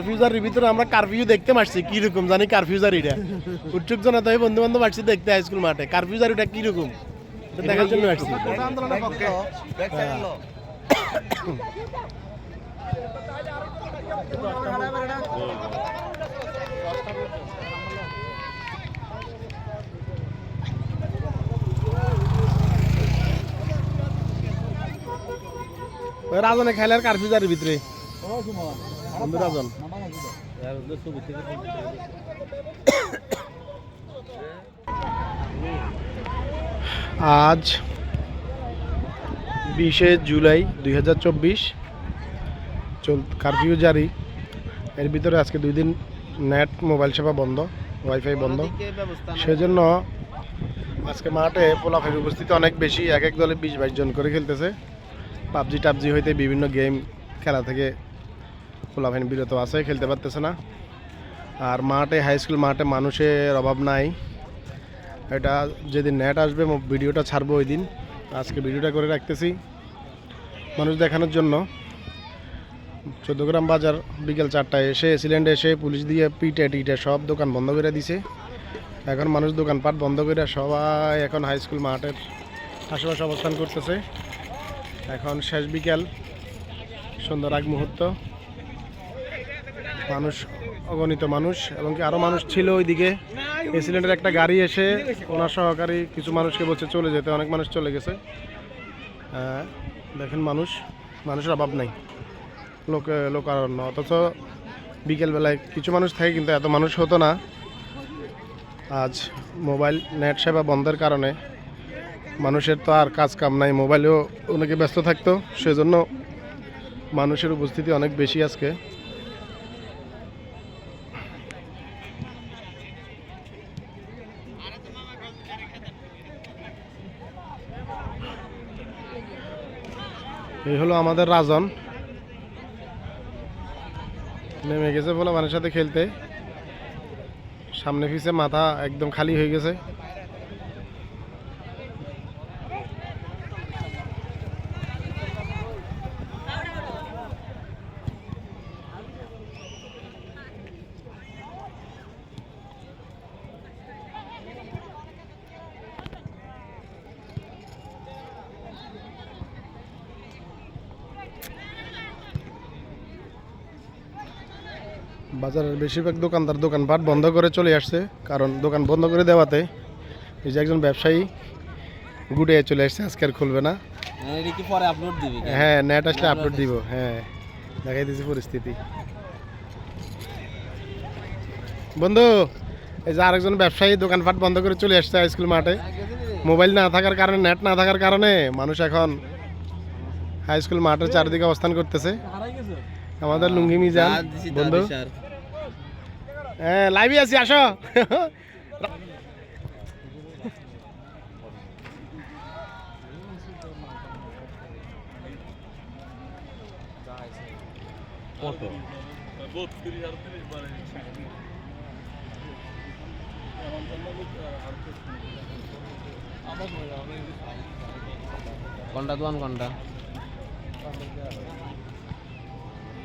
কারফিউজারের ভিতরে আমরা কারফিউ দেখতে জানি কারফিউজার এটা উৎসুক জনতা বন্ধু বান্ধব আসছি দেখতে হাই স্কুল মাঠে। কারফিউজার এটা দেখার জন্য আসছি। রাজনে খেলার কারফিউজারের ভিতরে। আজ বিশে জুলাই দুই হাজার চব্বিশ। চল কারফিউ জারি। এর ভিতরে আজকে দুই দিন নেট মোবাইল সেবা বন্ধ ওয়াইফাই বন্ধ। সেজন্য আজকে মাঠে পোলাফের উপস্থিতি অনেক বেশি। এক এক দলে বিশ বাইশ জন করে খেলতেছে। পাবজি, টাবজি হইতে বিভিন্ন গেম খেলা থেকে পোলাফাইন বিরত আছে, খেলতে পারতেছে না। আর মাঠে হাই স্কুল মাঠে মানুষের অভাব নাই। এটা যেদিন নেট আসবে ভিডিওটা ছাড়বো ওই দিন। আজকে ভিডিওটা করে রাখতেছি মানুষ দেখানোর জন্য। চোদ্দগ্রাম বাজার বিকেল চারটায় এসে সিলিন্ডার এসে, পুলিশ দিয়ে পিটে টিটে সব দোকান বন্ধ করে দিছে। এখন মানুষ দোকানপাট বন্ধ করে সবাই এখন হাই স্কুল মাঠের আশেপাশে অবস্থান করতেছে। এখন শেষ বিকেল সুন্দর আগ মুহূর্ত। মানুষ, অগণিত মানুষ, এবং কি আরও মানুষ ছিল ওইদিকে। এই সিলিন্ডার একটা গাড়ি এসে ওনার সহকারী কিছু মানুষকে বলছে চলে যেতে, অনেক মানুষ চলে গেছে। দেখেন মানুষ, মানুষের অভাব নাই, লোক, লোকারণ্য। অথচ বিকেলবেলায় কিছু মানুষ থাকে কিন্তু এত মানুষ হতো না। আজ মোবাইল, নেট সেবা বন্ধের কারণে মানুষের তো আর কাজ কাম নাই, মোবাইলেও অনেকে ব্যস্ত থাকতো, সেজন্য মানুষের উপস্থিতি অনেক বেশি আজকে। এই হলো আমাদের রাজন। নেমে গেছে বলে মানুষের সাথে খেলতে। সামনে পিছে মাথা একদম খালি হয়ে গেছে। বাজারের বেশিরভাগ দোকানদার দোকানপাট বন্ধ করে চলে আসছে কারণ দোকান বন্ধ করে দেওয়াতে এই যে একজন ব্যবসায়ী গুটে চলে আসছে আজকে আর খুলবে না। হ্যাঁ নেট আসলে আপলোড দিব। হ্যাঁ। দেখাই দিছি পরিস্থিতি। বন্ধু এই যে আরেকজন ব্যবসায়ী দোকানপাট বন্ধ করে চলে আসছে স্কুল মাঠে। মোবাইল না থাকার কারণে নেট না থাকার কারণে মানুষ এখন হাই স্কুল মাঠের চারিদিকে অবস্থান করতেছে। আমাদের লুঙ্গি মিজান বন্ধু। হ্যাঁ লাইভে আছি আসো। কোনটা